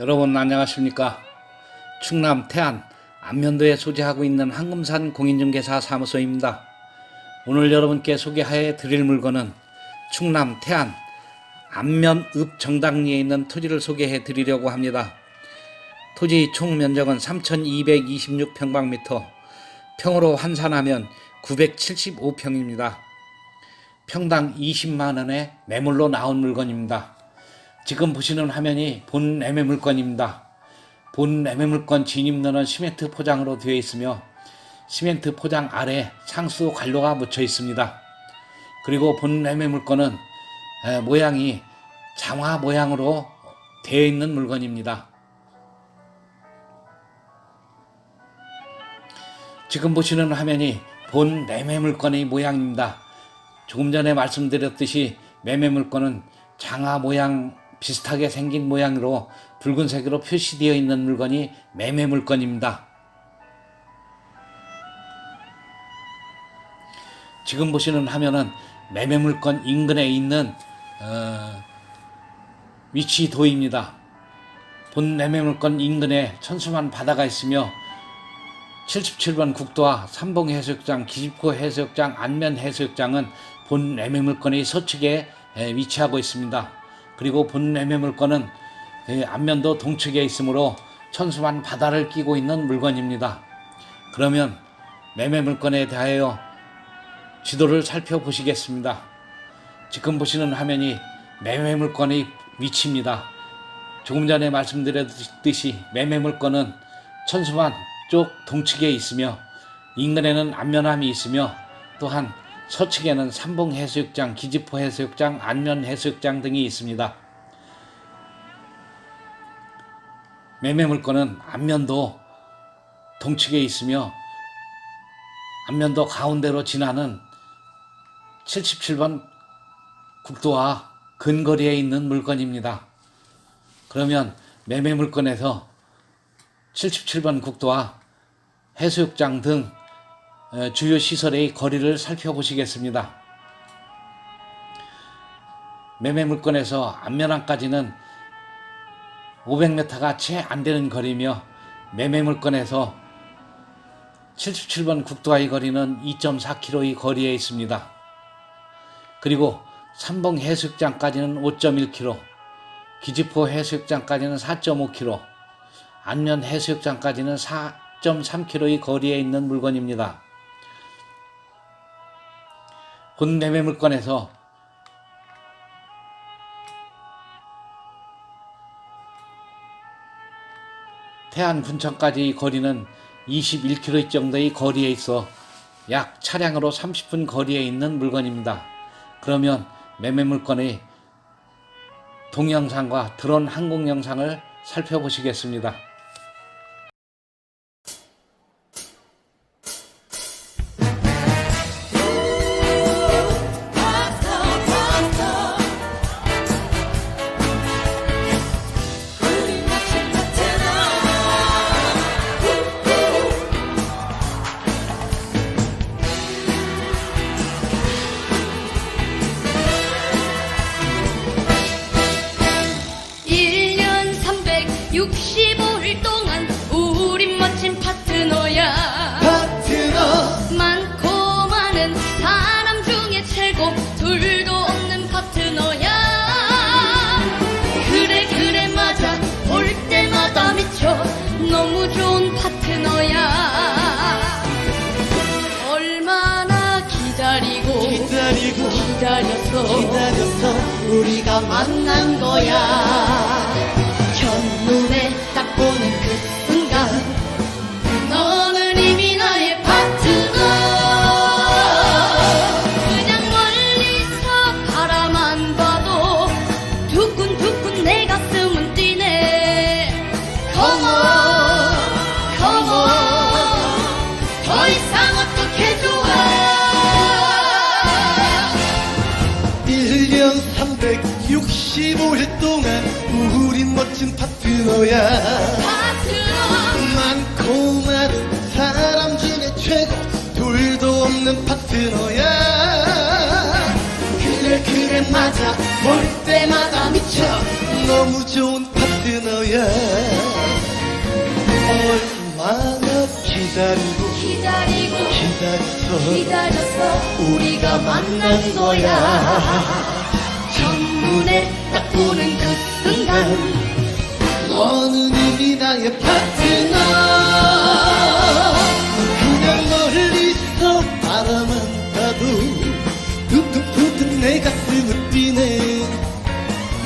여러분 안녕하십니까? 충남 태안 안면도에 소재하고 있는 황금산 공인중개사 사무소입니다. 오늘 여러분께 소개해 드릴 물건은 충남 태안 안면읍 정당리에 있는 토지를 소개해 드리려고 합니다. 토지 총 면적은 3226평방미터 평으로 환산하면 975평입니다. 평당 20만원의 매물로 나온 물건입니다 지금 보시는 화면이 본 매매 물건입니다. 본 매매 물건 진입로는 시멘트 포장으로 되어 있으며 시멘트 포장 아래 상수 관로가 묻혀 있습니다. 그리고 본 매매 물건은 에, 모양이 장화 모양으로 되어 있는 물건입니다. 지금 보시는 화면이 본 매매 물건의 모양입니다. 조금 전에 말씀드렸듯이 매매 물건은 장화 모양 비슷하게 생긴 모양으로 붉은색으로 표시되어 있는 물건이 매매 물건입니다. 지금 보시는 화면은 매매 물건 인근에 있는 어, 위치 도입니다. 본 매매 물건 인근에 천수만 바다가 있으며 77번 국도와 삼봉 해수욕장, 기집고 해수욕장, 안면 해수욕장은 본 매매 물건의 서측에 에, 위치하고 있습니다. 그리고 본 매매 물건은 에, 안면도 동측에 있으므로 천수만 바다를 끼고 있는 물건입니다. 그러면 매매 물건에 대하여 지도를 살펴보시겠습니다. 지금 보시는 화면이 매매 물건의 위치입니다. 조금 전에 말씀드렸듯이 매매 물건은 천수만 쪽 동측에 있으며 인근에는 안면함이 있으며 또한 서측에는 삼봉 해수욕장, 기지포 해수욕장, 안면 해수욕장 등이 있습니다. 매매 물건은 안면도 동측에 있으며 안면도 가운데로 지나는 77번 국도와 근거리에 있는 물건입니다. 그러면 매매 물건에서 77번 국도와 해수욕장 등 어, 주요 시설의 거리를 살펴보시겠습니다. 매매 물건에서 안면항까지는 500m가 채 안 되는 거리며 매매 물건에서 77번 국도와의 거리는 2.4km의 거리에 있습니다. 그리고 삼봉 해수욕장까지는 5.1km, 기지포 해수욕장까지는 4.5km, 안면 해수욕장까지는 4.3km의 거리에 있는 물건입니다. 본 매매 물건에서 태안 군청까지 거리는 21km 정도의 거리에 있어 약 차량으로 30분 거리에 있는 물건입니다. 그러면 매매 물건의 동영상과 드론 항공 영상을 살펴보시겠습니다. 기다렸어 우리가 만난 거야 365일 동안 우린 멋진 파트너야. 파트너. 많고 많은 사람 중에 최고 둘도 없는 파트너야. 그래 그래 맞아. 볼 때마다 미쳐. 너무 좋은 파트너야. 얼마나 기다리고 기다리고 기다렸어 기다렸어 우리가 만난 거야. 첫 눈에 딱 보는 그 순간 너는 이미 나의 파트너 그냥 멀리서 바라만 봐도 둥둥둥둥 내 가슴을 뛰네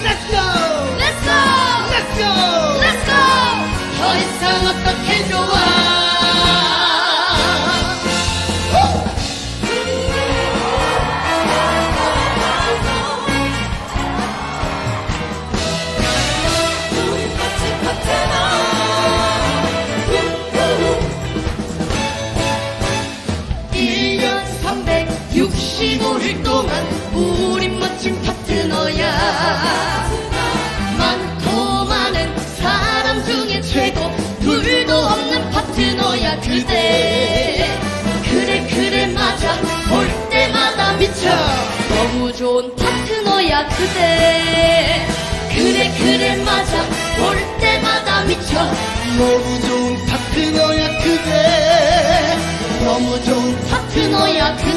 Let's go! Let's go! Let's go! Let's go! 더 이상 어떻게 좋아 너무 좋은 파트너야 그대. 그래 그래 맞아. 볼 때마다 미쳐. 너무 좋은 파트너야 그대. 너무 좋은 파트너야 그대.